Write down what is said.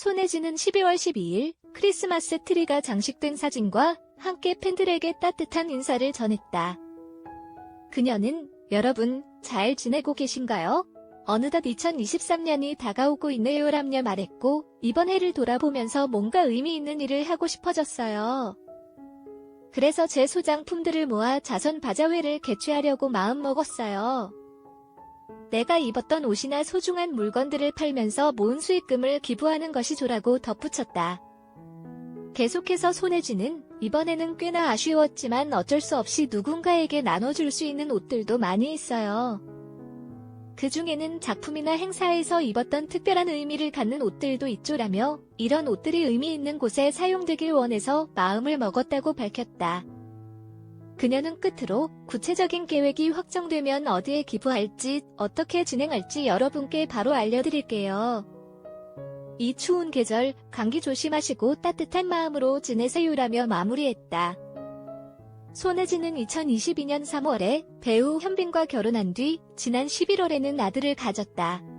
손혜진은 12월 12일 크리스마스 트리가 장식된 사진과 함께 팬들에게 따뜻한 인사를 전했다. 그녀는 여러분 잘 지내고 계신가요? 어느덧 2023년이 다가오고 있네요 라며 말했고 이번 해를 돌아보면서 뭔가 의미 있는 일을 하고 싶어졌어요. 그래서 제 소장품들을 모아 자선 바자회를 개최하려고 마음먹었어요. 내가 입었던 옷이나 소중한 물건들을 팔면서 모은 수익금을 기부하는 것이 좋라고 덧붙였다. 계속해서 손혜진은 이번에는 꽤나 아쉬웠지만 어쩔 수 없이 누군가에게 나눠줄 수 있는 옷들도 많이 있어요. 그 중에는 작품이나 행사에서 입었던 특별한 의미를 갖는 옷들도 있죠라며 이런 옷들이 의미 있는 곳에 사용되길 원해서 마음을 먹었다고 밝혔다. 그녀는 끝으로 구체적인 계획이 확정되면 어디에 기부할지 어떻게 진행할지 여러분께 바로 알려드릴게요. 이 추운 계절 감기 조심하시고 따뜻한 마음으로 지내세요라며 마무리했다. 손혜진은 2022년 3월에 배우 현빈과 결혼한 뒤 지난 11월에는 아들을 가졌다.